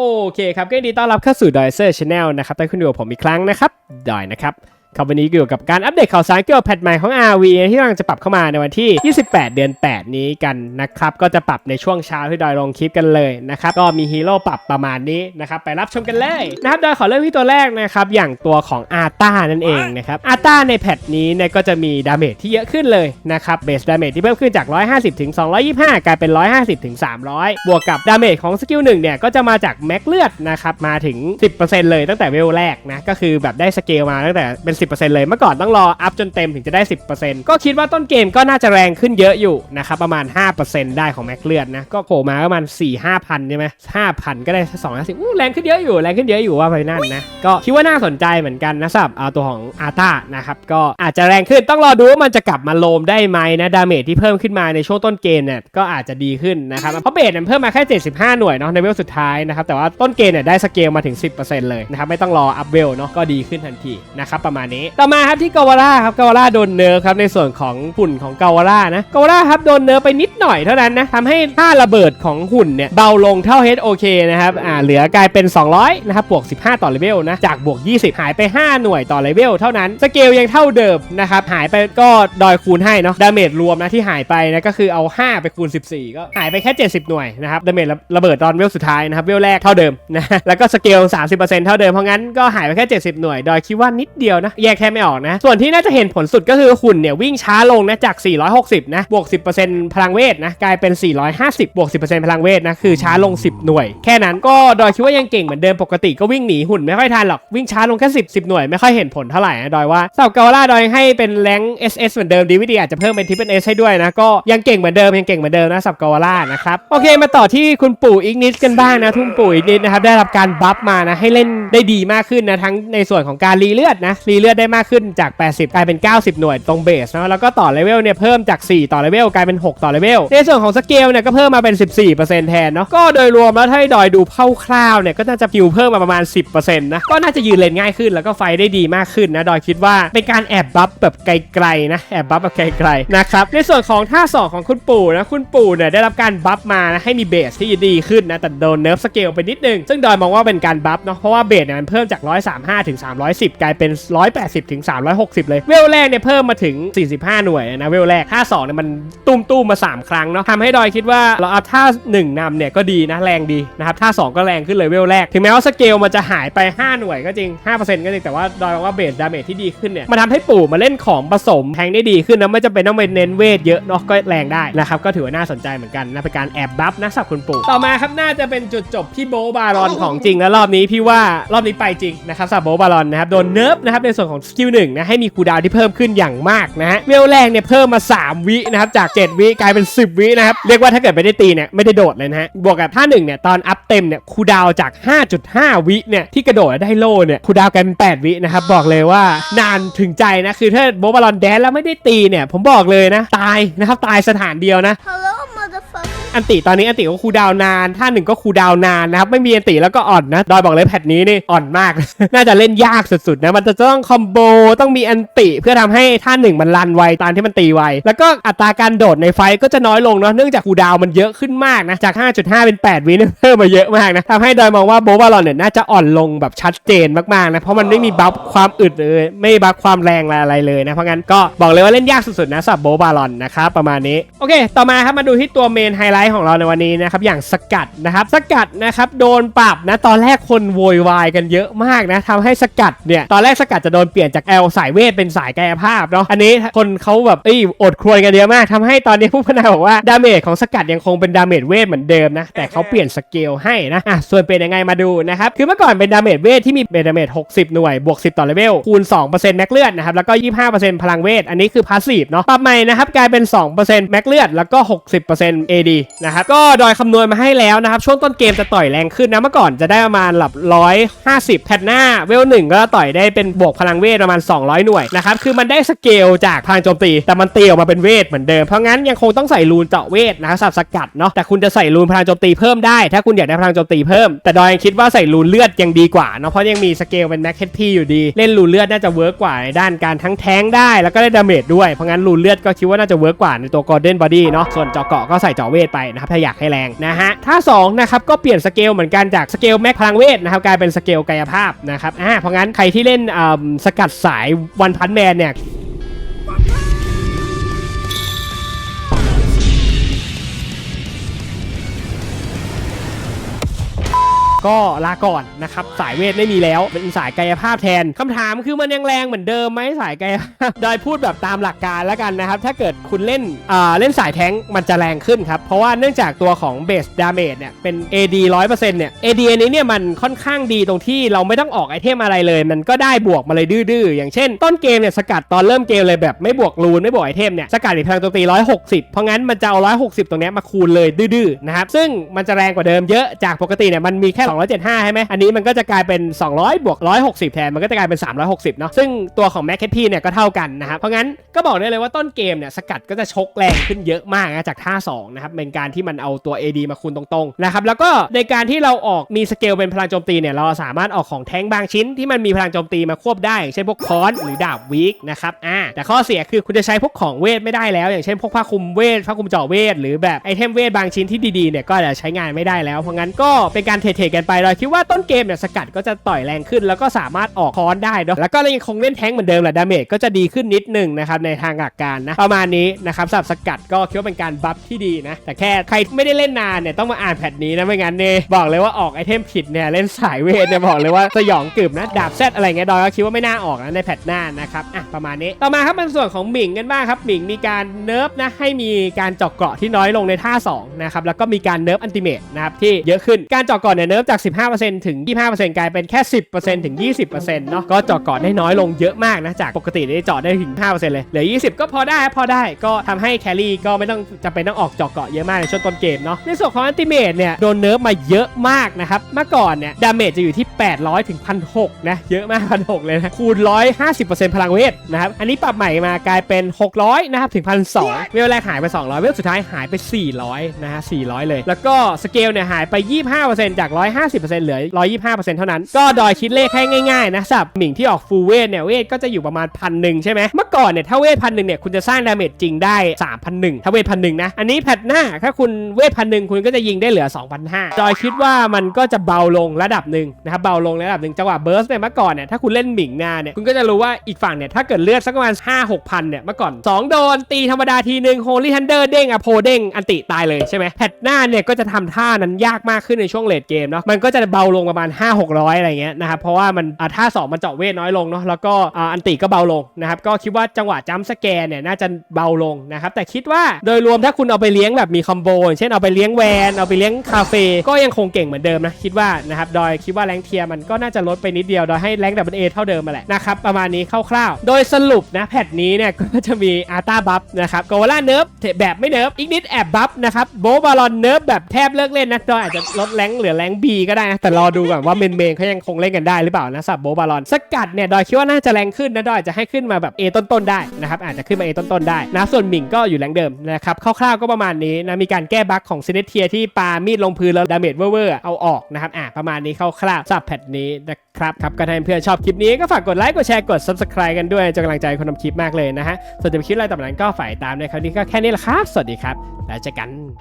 โอเคครับก็ยินดีต้อนรับเข้าสู่ดอยเซอร์ชาแนลนะครับได้คุณดูกับผมอีกครั้งนะครับดอยนะครับ ครับวันนี้เกี่ยวกับการอัปเดตข่าวสารเกี่ยวกับแพทใหม่ของ RV ที่กำลังจะปรับเข้ามาในวันที่ 28 เดือน 8 นี้กันนะครับ ก็จะปรับในช่วงเช้าที่ดอยลงคลิปกันเลยนะครับ ก็มีฮีโร่ปรับประมาณนี้นะครับ ไปรับชมกันเลยนะครับดอยขอเริ่มที่ตัวแรกนะครับ อย่างตัวของอาร์ตานั่นเองนะครับอาร์ตาในแพทนี้เนี่ยก็จะมีดาเมจที่เยอะขึ้นเลยนะครับเบสดาเมจที่เพิ่มขึ้นจาก 150ถึง225 กลายเป็น 150ถึง300 บวกกับดาเมจของสกิลหนึ่งเนี่ยก็จะมาจากแม็กเลือดนะครับมาถึง 10%เลยตั้งแต่เวลแรกนะก็คือแบบได้สเกลมาตั้งแต่เป็น10%เลยเมื่อก่อนต้องรออัพจนเต็มถึงจะได้ 10%ก็คิดว่าต้นเกมก็น่าจะแรงขึ้นเยอะอยู่นะครับประมาณ 5%ได้ของแม็กเลือดนะก็โผล่มาประมาณ4 5พันใช่ไหม5,000ก็ได้2 5 0อู้แรงขึ้นเยอะอยู่แรงขึ้นเยอะอยู่ว่าไปนั่นนะก็คิดว่าน่าสนใจเหมือนกันนะสำหรับเอาตัวของอาตานะครับก็อาจจะแรงขึ้นต้องรอดูว่ามันจะกลับมาโลมได้ไหมนะดาเมจที่เพิ่มขึ้นมาในช่วงต้นเกมเนี่ยก็อาจจะดีขึ้นนะครับเพราะเบสเนี่ยเพิ่มมาแค่ 75 หน่วยเนาะในเวลสุดท้ายนะครับแต่ว่าต้นเกมเนี่ยได้สเกลมาถึง 10%เลยนะครับไม่ต้องรออัพเวลเนาะก็ดีขึ้นทันทีนะครับประมาณนี้ ต่อมาครับที่กาวาร่าครับกาวาร่าโดนเนิร์ฟครับในส่วนของหุ่นของกาวาร่านะกาวาร่าครับโดนเนิร์ฟไปนิดหน่อยเท่านั้นนะทำให้ท่าระเบิดของหุ่นเนี่ยเบาลงเท่า HOK นะครับอ่าเหลือกลายเป็น 200นะครับบวก 15 ต่อเลเวลนะจากบวก 20 หายไป 5 หน่วยต่อเลเวลเท่านั้นสเกลยังเท่าเดิมนะครับหายไปก็ดอยคูณให้เนาะดาเมจรวมนะที่หายไปนะก็คือเอา 5 ไปคูณ 14 ก็หายไปแค่ 70 หน่วยนะครับดาเมจระเบิดตอนเวลสุดท้ายนะครับเวลแรกเท่าเดิมนะแล้วก็สเกล 30%เท่าเดิมเพราะงั้นก็หายไปแค่ 70 หน่วยดอยคิดว่านิดเดียวนะแยกแค่ไม่ออกนะ ส่วนที่น่าจะเห็นผลสุดก็คือหุ่นเนี่ยวิ่งช้าลงนะจาก 460 นะบวก 10%พลังเวทนะกลายเป็น 450 บวก 10%พลังเวทนะคือช้าลง 10 หน่วย แค่นั้นก็ดอยคิดว่ายังเก่งเหมือนเดิมปกติก็วิ่งหนีหุ่นไม่ค่อยทันหรอกวิ่งช้าลงแค่10 10 หน่วยไม่ค่อยเห็นผลเท่าไหร่นะดอยว่าสับเกาล่าดอยให้เป็นแรง SS เหมือนเดิมดีวิดีอาจจะเพิ่มเป็นทิปเป็น S ให้ด้วยนะก็ยังเก่งเหมือนเดิมยังเก่งเหมือนเดิมนะสับเกาล่านะครับโอเคมาต่อที่คุณปู่อีกนิดกันบ้างนะทุ่มปู่อีกนิดนะครับได้รับการบัฟมานะให้เล่นได้ดีมากขึ้นนะทั้งในส่วนของการรีเลือดนะรีเลือดได้มากขึ้นจาก 80 กลายเป็น 90 หน่วยตรงเบสนะแล้วก็ต่อเลเวลเนี่ยเพิ่มจาก 4 ต่อเลเวลกลายเป็น 6 ต่อเลเวลในส่วนของสเกลเนี่ยก็เพิ่มมาเป็น 14%แทนเนาะก็โดยรวมแล้วถ้าดอยดูคร่าวๆเนี่ยก็น่าจะคิวเพิ่มมาประมาณ 10%นะก็น่าจะยืนเลนง่ายขึ้นแล้วก็ไฟได้ดีมากขึ้นนะดอยคิดว่าเป็นการแอบบัฟแบบไกลๆนะแอบบัฟแบบไกลๆนะครับในส่วนของท่าสองของคุณปู่นะคุณปู่เนี่ยได้รับการบัฟมานะให้มีเบสที่ดีขึ้นนะแต่โดนเนิร์ฟสเกลไปนิดนึงซึ่งดอยมองว่าเป็นการบัฟเนาะเพราะว่าเบสเนี่ยมันเพิ่มจาก 135ถึง310 กลายเป็น180 ถึง 360 เลย เวลแรกเนี่ยเพิ่มมาถึง 45 หน่วยนะเวลแรกท่า2เนี่ยมันตุ้มตุ้มมา 3 ครั้งเนาะทำให้ดอยคิดว่าเราเอาท่า 1นำเนี่ยก็ดีนะแรงดีนะครับท่า 2 ก็แรงขึ้นเลยเวลแรก ถึงแม้ว่าสเกลมันจะหายไป 5 หน่วยก็จริง 5%ก็จริงแต่ว่าดอยมองว่าเบสดาเมจที่ดีขึ้นเนี่ยมันทำให้ปู่มาเล่นของผสมแทงได้ดีขึ้นนะไม่จำเป็นต้องไปเน้นเวทเยอะเนาะก็แรงได้นะครับก็ถือว่าน่าสนใจเหมือนกันนะเป็นการแอบบัฟนะสับคุณปู่ต่อมาครับน่าจะเป็นจุดจบที่โบบารอนของจริงแล้วรอบนี้พี่ว่ารอบนี้ไปจริงนะครับสับโบบารอนนะครับโดนเนิร์ฟนะครับในส่วนของสกิลหนึ่งนะให้มีคูดาวที่เพิ่มขึ้นอย่างมากนะฮะเวลแรกเนี่ยเพิ่มมา 3 วินะครับจาก 7 วิกลายเป็น 10 วินะครับเรียกว่าถ้าเกิดไม่ได้ตีเนี่ยไม่ได้โดดเลยนะฮะบวกกับท่าหนึ่งเนี่ยตอนอัพเต็มเนี่ยคูดาวจาก 5.5 วิเนี่ยที่กระโดดได้โล่เนี่ยคูดาวกลายเป็น 8 วินะครับบอกเลยว่านานถึงใจนะคือถ้าโบบารอนแดนแล้วไม่ได้ตีเนี่ยผมบอกเลยนะตายนะครับตายสถานเดียวนะ Hello. อันติตอนนี้อันติก็คูดาวนาน ท่าหนึ่งก็คูดาวนานนะครับ ไม่มีอันติแล้วก็อ่อนนะ ดอยบอกเลยแพทนี้นี่อ่อนมาก น่าจะเล่นยากสุดๆนะ มันจะต้องคอมโบ ต้องมีอันติเพื่อทำให้ท่าหนึ่งมันรันไวตามที่มันตีไว แล้วก็อัตราการโดดในไฟก็จะน้อยลงเนาะ เนื่องจากคูดาวมันเยอะขึ้นมากนะ จาก 5.5 เป็น 8 วิเนี่ยเพิ่มมาเยอะมากนะทำให้ดอยมองว่าโบบาลอนเนี่ยน่าจะอ่อนลงแบบชัดเจนมากๆนะ เพราะมันไม่มีบัฟความอึดเลย ไม่บัฟความแรงอะไรเลยนะ เพราะงั้นก็บอกเลยว่าเล่นยากสุดๆนะสำหรับโบบาลอนนะครับประมาณนี้ โอเค ต่อมาครับมาดูที่ตัวเมนไฮไลท์ของเราในวันนี้นะครับอย่างสกัดนะครับสกัดนะครับโดนปรับนะตอนแรกคนโวยวายกันเยอะมากนะทำให้สกัดเนี่ยตอนแรกสกัดจะโดนเปลี่ยนจากแอลสายเวทเป็นสายกายภาพเนาะอันนี้คนเขาแบบเอ้ยอดครวญกันเยอะมากทำให้ตอนนี้ผู้พัฒนาบอกว่าดาเมจของสกัดยังคงเป็นดาเมจเวทเหมือนเดิมนะแต่เขาเปลี่ยนสเกลให้นะอะส่วนเป็นยังไงมาดูนะครับคือเมื่อก่อนเป็นดาเมจเวทที่มีเป็นดาเมจ60 หน่วยบวก 10 ต่อเลเวลคูณ2%แม็กเลือดนะครับแล้วก็ 25%พลังเวทอันนี้คือพาสซีฟเนาะปรับใหม่นะครับกลายเป็น 2%แม็กเลือดแล้วก็ 60% AD นะครับก็ดอยคำนวณมาให้แล้วนะครับช่วงต้นเกมจะต่อยแรงขึ้นนะเมื่อก่อนจะได้ประมาณหลับ150แพทหน้าเวลหนึ่งก็ต่อยได้เป็นบวกพลังเวทประมาณ 200 หน่วยนะครับคือมันได้สเกลจากพลังโจมตี แต่มันตีออกมาเป็นเวทเหมือนเดิมเพราะงั้นยังคงต้องใส่รูนเจาะเวทนะครับสับสกัดเนาะแต่คุณจะใส่รูนพลังโจมตีเพิ่มได้ ถ้าคุณอยากได้พลังโจมตีเพิ่มแต่ดอยยังคิดว่าใส่รูนเลือดยังดีกว่าเนาะเพราะยังมีสเกลเป็นแม็กเฮดพีอยู่ดีเล่นรูนเลือดน่าจะเวิร์กกว่าในด้านการทั้งแทงได้แล้วก็ได้ดาเมจด้วยเพราะงั้นรูนเลือดก็คิดว่าน่าจะเวิร์กกว่าในตัวกอร์เด้นบอดี้เนาะส่วนเจาะเกาะก็ใส่เจาะเวทไปนะครับถ้าอยากให้แรงนะฮะถ้า2นะครับก็เปลี่ยนสเกลเหมือนกันจากสเกลแม็กพลังเวทนะครับกลายเป็นสเกลกายภาพนะครับอ่าเพราะงั้นใครที่เล่นสกัดสายวันพันแมนเนี่ย ก็ลาก่อนนะครับ สายเวทไม่มีแล้ว เป็นสายกายภาพแทนคำถามคือมันยังแรงเหมือนเดิมไหมสายกายโดยพูดแบบตามหลักการแล้วกันนะครับ ถ้าเกิดคุณเล่นอ่าเล่นสายแท้งมันจะแรงขึ้นครับ เพราะว่าเนื่องจากตัวของเบสดาเมจเนี่ยเป็น AD 100%เนี่ย AD อันนี้เนี่ยมันค่อนข้างดีตรงที่เราไม่ต้องออกไอเทมอะไรเลย มันก็ได้บวกมาเลยดื้อๆอย่างเช่น ต้นเกมเนี่ยสกัดตอนเริ่มเกมเลยแบบไม่บวกรูนไม่บวกไอเทมเนี่ยสกัดอีกพลังโจมตี160 เพราะงั้นมันจะเอา160 ตรงเนี้ยมาคูณเลยดื้อๆนะครับซึ่งมันจะแรงกว่าเดิมเยอะจากปกติเนี่ยมันมีแค่275 ใช่ไหมอันนี้มันก็จะกลายเป็น 200 บวก 160 แทน มันก็จะกลายเป็น 360 เนาะ ซึ่งตัวของแม็กแคพีเนี่ยก็เท่ากันนะครับ เพราะงั้นก็บอกได้เลยว่าต้นเกมเนี่ยสกัดก็จะชกแรงขึ้นเยอะมากนะจากท่า 2 นะครับ เป็นการที่มันเอาตัว AD มาคูณตรงๆ นะครับ แล้วก็ในการที่เราออกมีสเกลเป็นพลังโจมตีเนี่ย เราสามารถออกของแท้งบางชิ้นที่มันมีพลังโจมตีมาควบได้อย่างเช่นพวกค้อนหรือดาบวิกนะครับ อ่า แต่ข้อเสียคือคุณจะใช้พวกของเวทไม่ได้แล้ว อย่างเช่นพวกผ้าคลุมเวทผ้าคลุมเจาะเวทหรือแบบไอเทมเวทบางชิ้นที่ดีๆเนี่ยก็จะใช้งานไม่ได้แล้วเพราะงั้นก็เป็นการเทรดๆกันไปเราคิดว่าต้นเกมเนี่ยสกัดก็จะต่อยแรงขึ้น แล้วก็สามารถออกค้อนได้เนาะแล้วก็ยังคงเล่นแท้งเหมือนเดิมแหละดาเมจก็จะดีขึ้นนิดหนึงนะครับในทางหลักการนะประมาณนี้นะครับสำหรับสกัดก็คิดว่าเป็นการบัฟที่ดีนะแต่แค่ใครไม่ได้เล่นนานเนี่ยต้องมาอ่านแพทนี้นะไม่งั้นเนี่ยบอกเลยว่าออกไอเทมผิดเนี่ยเล่นสายเวทเนี่ยบอกเลยว่าสยองกึ่มนะดาบแซดอะไรเงี้ยดอยก็คิดว่าไม่น่าออกนะในแพทหน้านะครับอะประมาณนี้ต่อมาครับเป็นส่วนของหมิงกันบ้างครับหมิงมีการเนิร์ฟนะให้มีการเจาะเกราะที่น้อยลงในท่า2นะครับแล้วก็มีการเนิร์ฟอันติเมตนะครับที่เยอะขึ้นการเจาะเกราะเนี่ยเนิร์ฟจาก 15%ถึง 25%กลายเป็นแค่ 10%ถึง 20%เนาะก็เจาะเกาะได้น้อยลงเยอะมากนะจากปกติได้เจาะได้ถึง 5%เลยเหลือ 20 ก็พอได้พอได้ก็ทำให้แครี่ก็ไม่ต้องจำเป็นต้องออกเจาะเกาะเยอะมากในช่วงต้นเกมเนาะในส่วนของอันติเมตเนี่ยโดนเนิร์ฟมาเยอะมากนะครับเมื่อก่อนเนี่ยดาเมจจะอยู่ที่ 800ถึง1,600นะเยอะมาก1,600เลยนะคูณ 150%พลังเวทนะครับอันนี้ปรับใหม่มากลายเป็น 600นะครับถึง1,200เวลแรกหายไป 200 เวลสุดท้ายหายไป 400นะฮะ400 เลย แล้วก็สเกลเนี่ยหายไป 25%จาก150เหลือ 125%เท่านั้น ก็ดอยคิดเลขให้ง่ายๆนะสำหรับหมิงที่ออกฟูลเวทเนี่ยเวทก็จะอยู่ประมาณพันหนึ่งใช่ไหมเมื่อก่อนเนี่ยถ้าเวทพันหนึ่งเนี่ยคุณจะสร้างดาเมจจริงได้ 3,001ถ้าเวทพันหนึ่งนะอันนี้แพทหน้าถ้าคุณเวทพันหนึ่งคุณก็จะยิงได้เหลือ 2,500จอยคิดว่ามันก็จะเบาลงระดับหนึ่งนะครับเบาลงระดับหนึ่งจังหวะเบิร์สเนี่ยเมื่อก่อนเนี่ยถ้าคุณเล่นหมิงนาเนี่ยคุณก็จะรู้ว่าอีกฝั่งเนี่ยถ้าเกิดเลือดสักประมาณ5 6พันเนี่ยเมื่อก่อน 2 โดนตีธรรมดาทีหนึ่งโฮลี่ทันเดอร์เด้งอะโพเด้งอันติตายเลยใช่ไหมแพทหน้าเนี่ยก็จะทำท่านั้นยากมากขึ้นในช่วงเลดเกมเนาะมันก็จะเบาลงประมาณ 5 600 อะไรเงี้ยนะครับเพราะว่ามันอ่าท่า2มันเจาะเวทน้อยลงเนาะแล้วก็อันติก็เบาลงนะครับก็คิดว่าจังหวะจัมสแกนเนี่ยน่าจะเบาลงนะครับแต่คิดว่าโดยรวมถ้าคุณเอาไปเลี้ยงแบบมีคอมโบเช่นเอาไปเลี้ยงแวนเอาไปเลี้ยงคาเฟ่ก็ยังคงเก่งเหมือนเดิมนะคิดว่านะครับดอยคิดว่าแรงเทียมันก็น่าจะลดไปนิดเดียวโดยให้แรงดับเบิลเอเท่าเดิมมาแหละนะครับประมาณนี้คร่าวๆ โดยสรุปนะแพทนี้เนี่ยก็จะมีอาร์ตาบัฟนะครับโกวล่าเนิร์ฟแบบไม่เนิร์ฟอีกนิดแอบบัฟนะครับโบบาลอนเนิร์ฟแบบแทบเลิกเล่นนะดอยอาจจะลดแรงเหลือแรงบีก็ได้นะ แต่รอดูก่อนว่าเมนเมนเขายังคงเล่นกันได้หรือเปล่านะสับโบบาลอน สกัดเนี่ยดอยคิดว่าน่าจะแรงขึ้นนะดอยจะให้ขึ้นมาแบบ A ต้นๆได้นะครับอาจจะขึ้นมา A ต้นๆได้นะส่วนหมิงก็อยู่แรงเดิมนะครับคร่าวๆก็ประมาณนี้นะมีการแก้บั๊กของเซนเนเทียที่ปามีดลงพื้นแล้วดาเมจเวอร์เอาออกนะครับอะประมาณนี้คร่าวๆสับแพทนี้นะครับครับก็ถ้าเพื่อนชอบคลิปนี้ก็ฝากกดไลค์กดแชร์กด subscribe กันด้วยจะกำลังใจคนทำคลิปมากเลยนะฮะส่วนจะไปคลิปอะไรต่อไปนั้นก็ฝ่ายตามในคราวนี้ก็แค่นี้แหละครับ สวัสดีครับ แล้วเจอกัน